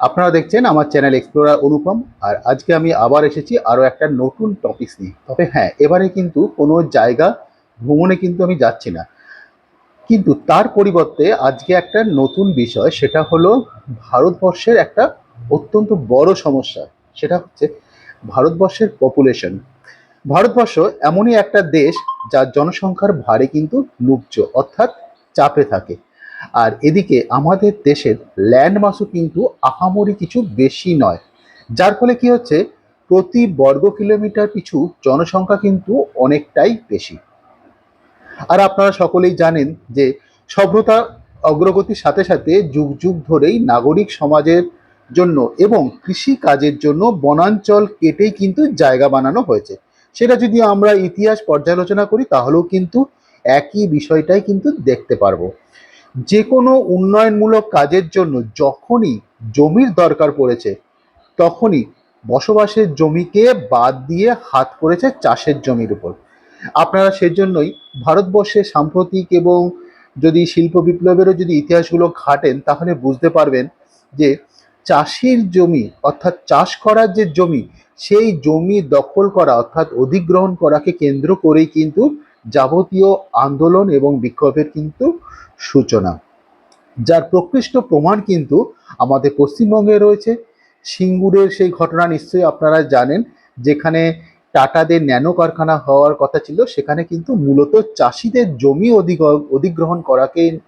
আপনারা দেখছেন আমার চ্যানেল এক্সপ্লোরার অনুপম, আর আজকে আমি আবার এসেছি আরও একটা নতুন টপিক নিয়ে। তবে হ্যাঁ এবারে কিন্তু কোনো জায়গা ভ্রমণে কিন্তু আমি যাচ্ছি না। কিন্তু তার পরিবর্তে আজকে একটা নতুন বিষয়, সেটা হলো ভারতবর্ষের একটা অত্যন্ত বড় সমস্যা, সেটা হচ্ছে ভারতবর্ষের পপুলেশন ভারতবর্ষ এমনই একটা দেশ, যার জনসংখ্যার ভারে কিন্তু নুব্জ অর্থাৎ চাপে থাকে। আর এদিকে আমাদের দেশের ল্যান্ড মাসও কিন্তু আহামরি কিছু বেশি নয়। যার ফলে কি হচ্ছে? প্রতি বর্গ কিলোমিটার পিছু জনসংখ্যা কিন্তু অনেকটাই বেশি। আর আপনারা সকলেই জানেন যে সভ্যতা অগ্রগতির সাথে সাথে যুগ যুগ ধরেই নাগরিক সমাজের জন্য এবং কৃষি কাজের জন্য বনাঞ্চল কেটেই কিন্তু জায়গা বানানো হয়েছে। সেটা যদি আমরা ইতিহাস পর্যালোচনা করি, তাহলেও কিন্তু একই বিষয়টাই কিন্তু দেখতে পারব। যে কোনো উন্নয়নমূলক কাজের জন্য যখনই জমির দরকার পড়েছে, তখনই বসবাসের জমিকে বাদ দিয়ে হাত করেছে চাষের জমির উপর। আপনারা সেজন্যই ভারতবর্ষে সাম্প্রতিক এবং যদি শিল্প বিপ্লবেরও যদি ইতিহাসগুলো ঘাটেন, তাহলে বুঝতে পারবেন যে চাষির জমি, অর্থাৎ চাষ করার যে জমি, সেই জমি দখল করা, অর্থাৎ অধিগ্রহণ করাকে কেন্দ্র করেই কিন্তু যাবতীয় আন্দোলন এবং বিক্ষোভের কিন্তু সূচনা। যার প্রকৃষ্ট প্রমাণ কিন্তু আমাদের পশ্চিমবঙ্গে রয়েছে। সিঙ্গুরের সেই ঘটনা নিশ্চয়ই আপনারা জানেন, যেখানে টাটাদের ন্যানো কারখানা হওয়ার কথা ছিল, সেখানে কিন্তু মূলত চাষিদের জমি অধিগ, অধিগ্রহণ করাকে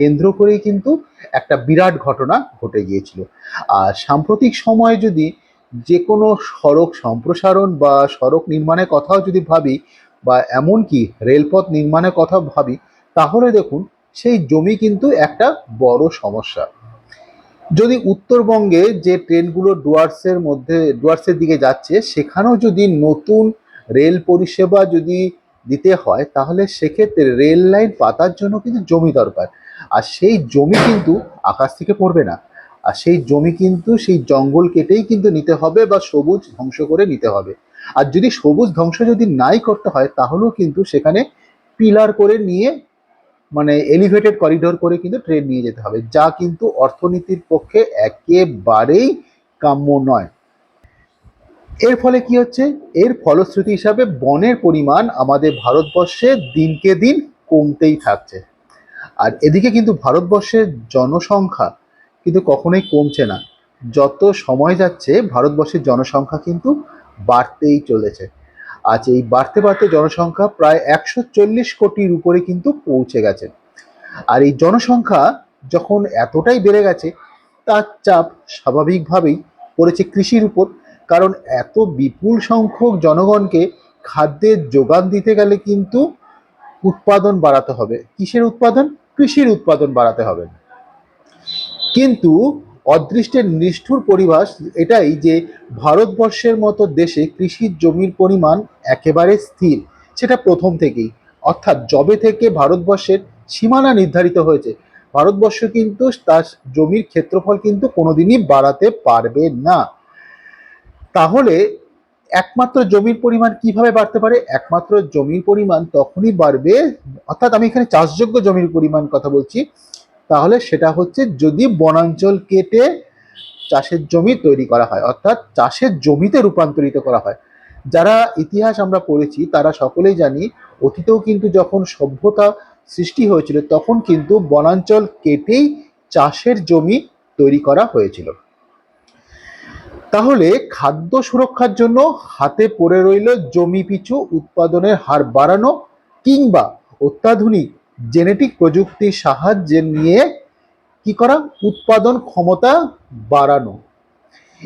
কেন্দ্র করেই কিন্তু একটা বিরাট ঘটনা ঘটে গিয়েছিল। আর সাম্প্রতিক সময়ে যদি যে কোনো সড়ক সম্প্রসারণ বা সড়ক নির্মাণের কথাও যদি ভাবি বা এমনকি রেলপথ নির্মাণের কথা ভাবি, তাহলে দেখুন সেই জমি কিন্তু একটা বড় সমস্যা। যদি উত্তরবঙ্গে যে ট্রেনগুলো ডুয়ার্সের মধ্যে, ডুয়ার্সের দিকে যাচ্ছে, সেখানেও যদি নতুন রেল পরিষেবা যদি দিতে হয়, তাহলে সেক্ষেত্রে রেল লাইন পাতার জন্য কিন্তু জমি দরকার। আর সেই জমি কিন্তু আকাশ থেকে পড়বে না। আর সেই জমি কিন্তু সেই জঙ্গল কেটেই কিন্তু নিতে হবে বা সবুজ ধ্বংস করে নিতে হবে। আর যদি সবুজ ধ্বংস যদি নাই করতে হয়, তাহলেও কিন্তু সেখানে পিলার করে নিয়ে মানে এলিভেটেড করিডোর করে কিন্তু ট্রেন নিয়ে যেতে হবে, যা কিন্তু অর্থনীতির পক্ষে একেবারেই কাম্য নয়। এর ফলে কি হচ্ছে? এর ফলশ্রুতি হিসাবে বনের পরিমাণ আমাদের ভারতবর্ষে দিনকে দিন কমতেই থাকছে। আর এদিকে কিন্তু ভারতবর্ষের জনসংখ্যা কিন্তু কখনোই কমছে না। যত সময় যাচ্ছে, ভারতবর্ষের জনসংখ্যা কিন্তু বাড়তেই চলেছে। আজ এই বাড়তে বাড়তে জনসংখ্যা প্রায় একশো চল্লিশ কোটির উপরে কিন্তু পৌঁছে গেছে। আর এই জনসংখ্যা যখন এতটাই বেড়ে গেছে, তার চাপ স্বাভাবিকভাবেই পড়েছে কৃষির উপর। কারণ এত বিপুল সংখ্যক জনগণকে খাদ্যের যোগান দিতে গেলে কিন্তু উৎপাদন বাড়াতে হবে। কিসের উৎপাদন? কৃষির উৎপাদন বাড়াতে হবে। কিন্তু অদৃষ্টের নিষ্ঠুর পরিভাস এটাই যে ভারতবর্ষের মতো দেশে কৃষির জমির পরিমাণ একেবারে স্থির, সেটা প্রথম থেকেই। অর্থাৎ জবে থেকে ভারতবর্ষের সীমানা নির্ধারিত হয়েছে, ভারতবর্ষ কিন্তু তার জমির ক্ষেত্রফল কিন্তু কোনোদিনই বাড়াতে পারবে না। তাহলে একমাত্র জমির পরিমাণ কীভাবে বাড়তে পারে? একমাত্র জমির পরিমাণ তখনই বাড়বে, অর্থাৎ আমি এখানে চাষযোগ্য জমির পরিমাণ কথা বলছি। তাহলে সেটা হচ্ছে যদি বনাঞ্চল কেটে চাষের জমি তৈরি করা হয়, অর্থাৎ চাষের জমিতে রূপান্তরিত করা হয়। যারা ইতিহাস আমরা পড়েছি, তারা সকলেই জানি, অতীতেও কিন্তু যখন সভ্যতা সৃষ্টি হয়েছিল, তখন কিন্তু বনাঞ্চল কেটেই চাষের জমি তৈরি করা হয়েছিল। তাহলে খাদ্য সুরক্ষার জন্য হাতে পড়ে রইল জমি পিছু, উৎপাদনের হার বাড়ানো কিংবা অত্যাধুনিক জেনেটিক প্রযুক্তির সাহায্যে নিয়ে কি করা? উৎপাদন ক্ষমতা বাড়ানো।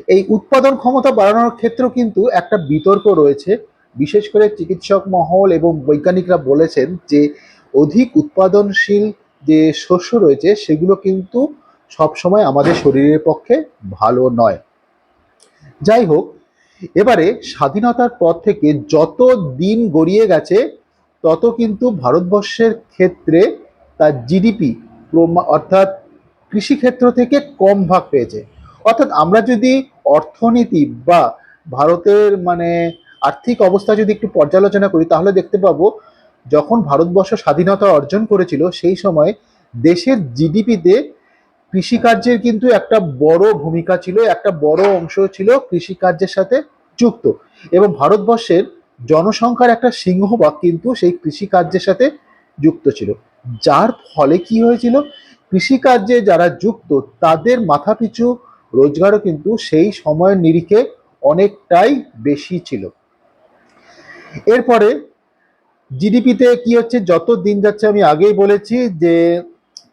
এই উৎপাদন ক্ষমতা বাড়ানোর ক্ষেত্রেও কিন্তু একটা বিতর্ক রয়েছে। বিশেষ করে চিকিৎসক মহল এবং বৈজ্ঞানিকরা বলেছেন যে, অধিক উৎপাদনশীল যে শস্য রয়েছে, সেগুলো কিন্তু সবসময় আমাদের শরীরের পক্ষে ভালো নয়। যাই হোক, এবারে স্বাধীনতার পর থেকে যত দিন গড়িয়ে গেছে তত কিন্তু ভারতবর্ষের ক্ষেত্রে তার জিডিপি অর্থাৎ কৃষিক্ষেত্র থেকে কম ভাগ পেয়েছে। অর্থাৎ আমরা যদি অর্থনীতি বা ভারতের মানে আর্থিক অবস্থা যদি একটু পর্যালোচনা করি, তাহলে দেখতে পাবো যখন ভারতবর্ষ স্বাধীনতা অর্জন করেছিল, সেই সময় দেশের জিডিপিতে কৃষিকার্যের কিন্তু একটা বড় ভূমিকা ছিল, একটা বড় অংশ ছিল কৃষিকার্যের সাথে যুক্ত। এবং ভারতবর্ষের জনসংখ্যার একটা সিংহভাগ কিন্তু সেই কৃষিকার্যের সাথে যুক্ত ছিল। যার ফলে কি হয়েছিল? কৃষিকার্যে যারা যুক্ত, তাদের মাথাপিছু রোজগারও কিন্তু সেই সময়ের নিরিখে অনেকটাই বেশি ছিল। এরপরে জিডিপিতে কি হচ্ছে? যত দিন যাচ্ছে আমি আগেই বলেছি যে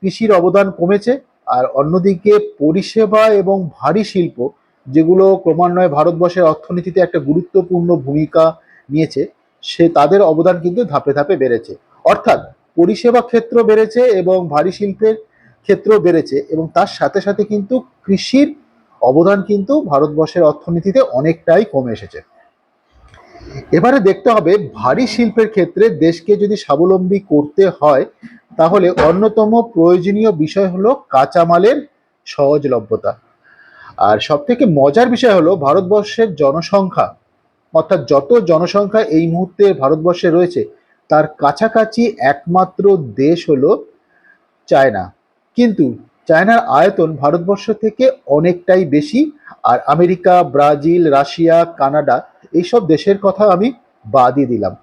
কৃষির অবদান কমেছে আর অন্যদিকে পরিষেবা এবং ভারী শিল্প, যেগুলো ক্রমান্বয়ে ভারতবর্ষের অর্থনীতিতে একটা গুরুত্বপূর্ণ ভূমিকা নিয়েছে, সে তাদের অবদান কিন্তু ধাপে ধাপে বেড়েছে। অর্থাৎ পরিষেবা ক্ষেত্র বেড়েছে এবং ভারী শিল্পের ক্ষেত্র বেড়েছে এবং তার সাথে সাথে কিন্তু কৃষির অবদান কিন্তু ভারতবর্ষের অর্থনীতিতে অনেকটাই কমে এসেছে। এবারে দেখতে হবে ভারী শিল্পের ক্ষেত্রে দেশকে যদি স্বাবলম্বী করতে হয়, তাহলে অন্যতম প্রয়োজনীয় বিষয় হলো কাঁচামালের সহজলভ্যতা। আর সব থেকে মজার বিষয় হলো ভারতবর্ষের জনসংখ্যা। অর্থাৎ যত জনসংখ্যা এই মুহূর্তে ভারতবর্ষে রয়েছে, তার কাছাকাছি একমাত্র দেশ হলো চায়না। কিন্তু চায়নার আয়তন ভারতবর্ষ থেকে অনেকটাই বেশি, আর আমেরিকা, ব্রাজিল, রাশিয়া, কানাডা এইসব দেশের কথা আমি বাদই দিলাম।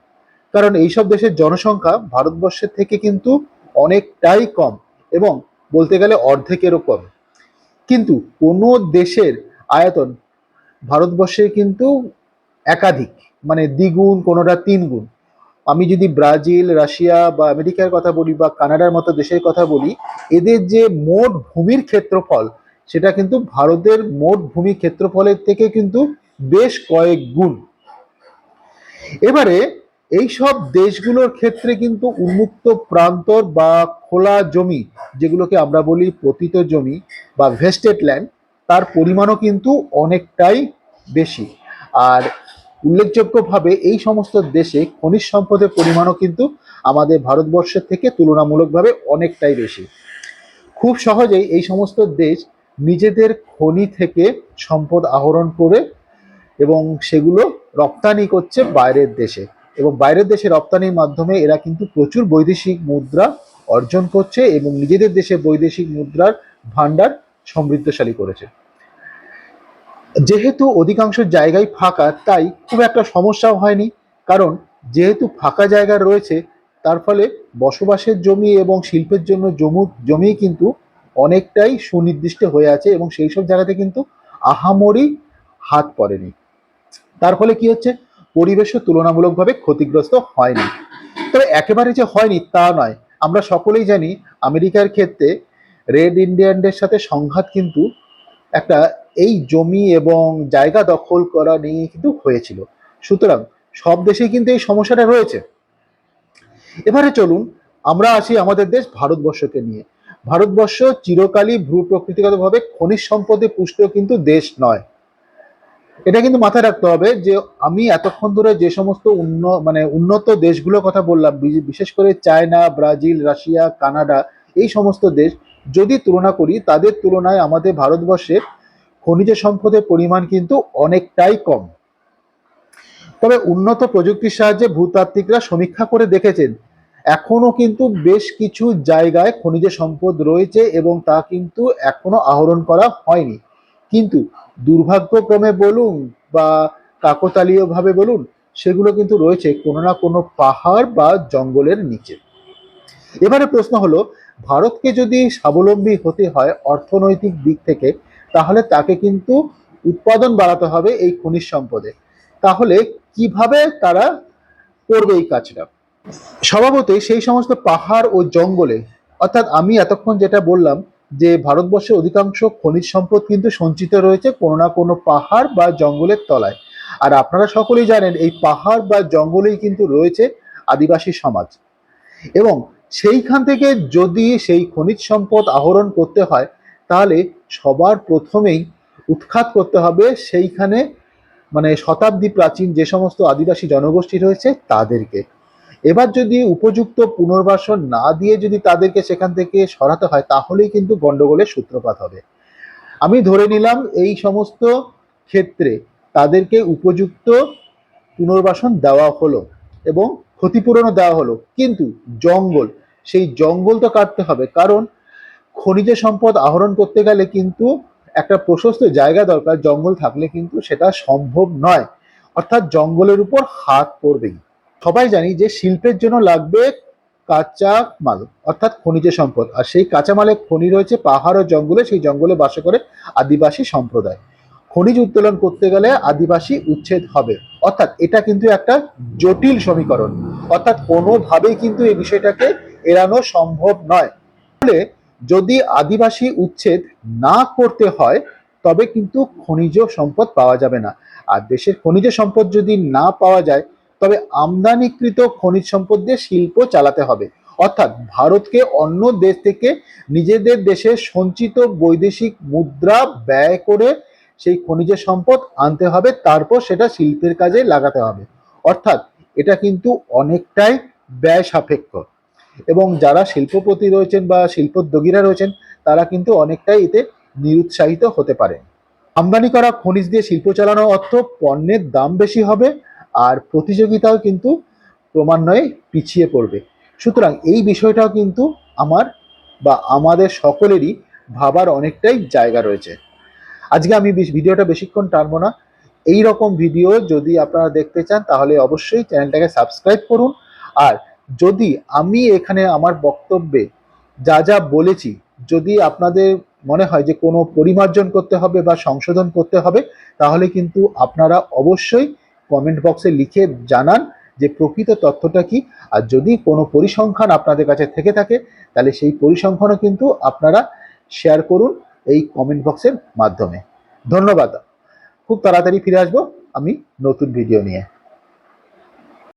কারণ এইসব দেশের জনসংখ্যা ভারতবর্ষের থেকে কিন্তু অনেকটাই কম এবং বলতে গেলে অর্ধেকেরও কম। কিন্তু কোনো দেশের আয়তন ভারতবর্ষের কিন্তু একাধিক মানে দ্বিগুণ, কোনোটা তিন গুণ আমি যদি ব্রাজিল, রাশিয়া বা আমেরিকার কথা বলি বা কানাডার মতো দেশের কথা বলি, এদের যে মোট ভূমির ক্ষেত্রফল, সেটা কিন্তু ভারতের মোট ভূমি ক্ষেত্রফলের থেকে কিন্তু বেশ কয়েক গুণ। এবারে এই সব দেশগুলোর ক্ষেত্রে কিন্তু উন্মুক্ত প্রান্তর বা খোলা জমি, যেগুলোকে আমরা বলি পতিত জমি বা ভেস্টেড ল্যান্ড, তার পরিমাণও কিন্তু অনেকটাই বেশি। আর উল্লেখযোগ্যভাবে এই সমস্ত দেশে খনিজ সম্পদের পরিমাণও কিন্তু আমাদের ভারতবর্ষের থেকে তুলনামূলকভাবে অনেকটাই বেশি। খুব সহজেই এই সমস্ত দেশ নিজেদের খনি থেকে সম্পদ আহরণ করে এবং সেগুলো রপ্তানি করছে বাইরের দেশে এবং বাইরের দেশে রপ্তানির মাধ্যমে এরা কিন্তু প্রচুর বৈদেশিক মুদ্রা অর্জন করছে এবং নিজেদের দেশে বৈদেশিক মুদ্রার ভাণ্ডার সমৃদ্ধশালী করেছে। যেহেতু অধিকাংশ জায়গায় ফাঁকা, তাই খুব একটা সমস্যাও হয়নি। কারণ যেহেতু ফাঁকা জায়গা রয়েছে, তার ফলে বসবাসের জমি এবং শিল্পের জন্য জমু, জমি কিন্তু অনেকটাই সুনির্দিষ্ট হয়ে আছে এবং সেই সব জায়গাতে কিন্তু আহামরি হাত পড়েনি। তার ফলে কি হচ্ছে? পরিবেশও তুলনামূলকভাবে ক্ষতিগ্রস্ত হয়নি। তবে একেবারে যে হয়নি তা নয়। আমরা সকলেই জানি, আমেরিকার ক্ষেত্রে রেড ইন্ডিয়ানদের সাথে সংঘাত কিন্তু একটা এই জমি এবং জায়গা দখল করা নিয়ে কিন্তু হয়েছিল। সুতরাং সব দেশেই কিন্তু এই সমস্যাটা রয়েছে। এবারে চলুন আমরা আসি আমাদের দেশ ভারতবর্ষকে নিয়ে। ভারতবর্ষ চিরকালই ভূ প্রকৃতিগতভাবে খনিজ সম্পদে পুষ্ট কিন্তু দেশ নয়। এটা কিন্তু মাথায় রাখতে হবে যে আমি এতক্ষণ ধরে যে সমস্ত উন্ন মানে উন্নত দেশগুলোর কথা বললাম বিশেষ করে চায়না, ব্রাজিল, রাশিয়া, কানাডা, এই সমস্ত দেশ যদি তুলনা করি, তাদের তুলনায় আমাদের ভারতবর্ষের খনিজ সম্পদের পরিমাণ কিন্তু অনেকটাই কম। তবে উন্নত প্রযুক্তির সাহায্যে ভূতাত্ত্বিকরা সমীক্ষা করে দেখেছেন এখনও কিন্তু বেশ কিছু জায়গায় খনিজ সম্পদ রয়েছে এবং তা কিন্তু এখনও আহরণ করা হয়নি। কিন্তু দুর্ভাগ্যক্রমে বলুন বা কাকতালীয়ভাবে বলুন, সেগুলো কিন্তু রয়েছে কোনো না কোনো পাহাড় বা জঙ্গলের নিচে। এবারে প্রশ্ন হলো, ভারতকে যদি স্বাবলম্বী হতে হয় অর্থনৈতিক দিক থেকে তাহলে তাকে কিন্তু উৎপাদন বাড়াতে হবে এই খনিজ সম্পদে। তাহলে কীভাবে তারা করবে এই কাজটা? স্বভাবতই সেই সমস্ত পাহাড় ও জঙ্গলে, অর্থাৎ আমি এতক্ষণ যেটা বললাম যে ভারতবর্ষের অধিকাংশ খনিজ সম্পদ কিন্তু সঞ্চিত রয়েছে কোনো না কোনো পাহাড় বা জঙ্গলের তলায়। আর আপনারা সকলেই জানেন এই পাহাড় বা জঙ্গলেই কিন্তু রয়েছে আদিবাসী সমাজ। এবং সেইখান থেকে যদি সেই খনিজ সম্পদ আহরণ করতে হয়, তাহলে সবার প্রথমেই উৎখাত করতে হবে সেইখানে মানে শতাব্দী প্রাচীন যে সমস্ত আদিবাসী জনগোষ্ঠী রয়েছে তাদেরকে। এবার যদি উপযুক্ত পুনর্বাসন না দিয়ে যদি তাদেরকে সেখান থেকে সরাতে হয়, তাহলেই কিন্তু গন্ডগোলের সূত্রপাত হবে। আমি ধরে নিলাম এই সমস্ত ক্ষেত্রে তাদেরকে উপযুক্ত পুনর্বাসন দেওয়া হলো এবং ক্ষতিপূরণও দেওয়া হলো। কিন্তু জঙ্গল, সেই জঙ্গল তো কাটতে হবে। কারণ খনিজ সম্পদ আহরণ করতে গেলে কিন্তু একটা প্রশস্ত জায়গা দরকার, জঙ্গল থাকলে কিন্তু সেটা সম্ভব নয়। অর্থাৎ জঙ্গলের উপর হাত পড়বেই। সবাই জানি যে শিল্পের জন্য লাগবে কাঁচা মাল অর্থাৎ খনিজ সম্পদ। আর সেই কাঁচা মালের খনি রয়েছে পাহাড় ও জঙ্গলে, সেই জঙ্গলে বাস করে আদিবাসী সম্প্রদায়। খনিজ উত্তোলন করতে গেলে আদিবাসী উচ্ছেদ হবে। অর্থাৎ এটা কিন্তু একটা জটিল সমীকরণ। অর্থাৎ কোনোভাবেই কিন্তু এই বিষয়টাকে এড়ানো সম্ভব নয়। ফলে যদি আদিবাসী উচ্ছেদ না করতে হয়, তবে কিন্তু খনিজ সম্পদ পাওয়া যাবে না। আর দেশের খনিজ সম্পদ যদি না পাওয়া যায়, তবে আমদানিকৃত খনিজ সম্পদ দিয়ে শিল্প চালাতে হবে। অর্থাৎ ভারতকে অন্য দেশ থেকে নিজেদের দেশে সঞ্চিত বৈদেশিক মুদ্রা ব্যয় করে সেই খনিজ সম্পদ আনতে হবে, তারপর সেটা শিল্পের কাজে লাগাতে হবে। অর্থাৎ এটা কিন্তু অনেকটাই ব্যয় সাপেক্ষ। এবং যারা শিল্পপতি রয়েছেন বা শিল্পোদ্যোগীরা রয়েছেন, তারা কিন্তু অনেকটাই এতে নিরুৎসাহিত হতে পারে। আমদানি করা খনিজ দিয়ে শিল্প চালানো অর্থ পণ্যের দাম বেশি হবে আর প্রতিযোগিতাও কিন্তু ক্রমান্বয়ে পিছিয়ে পড়বে। সুতরাং এই বিষয়টাও কিন্তু আমার বা আমাদের সকলেরই ভাবার অনেকটাই জায়গা রয়েছে। আজকে আমি ভিডিওটা বেশিক্ষণ টানবো না। এই রকম ভিডিও যদি আপনারা দেখতে চান, তাহলে অবশ্যই চ্যানেলটাকে সাবস্ক্রাইব করুন। আর যদি আমি এখানে আমার বক্তব্যে যা যা বলেছি, যদি আপনাদের মনে হয় যে কোনো পরিমার্জন করতে হবে বা সংশোধন করতে হবে, তাহলে কিন্তু আপনারা অবশ্যই কমেন্ট বক্সে লিখে জানান যে প্রকৃত তথ্যটা কি। আর যদি কোনো পরিসংখ্যান আপনাদের কাছে থেকে থাকে, তাহলে সেই পরিসংখ্যানও কিন্তু আপনারা শেয়ার করুন এই কমেন্ট বক্সের মাধ্যমে। ধন্যবাদ। খুব তাড়াতাড়ি ফিরে আসব আমি নতুন ভিডিও নিয়ে।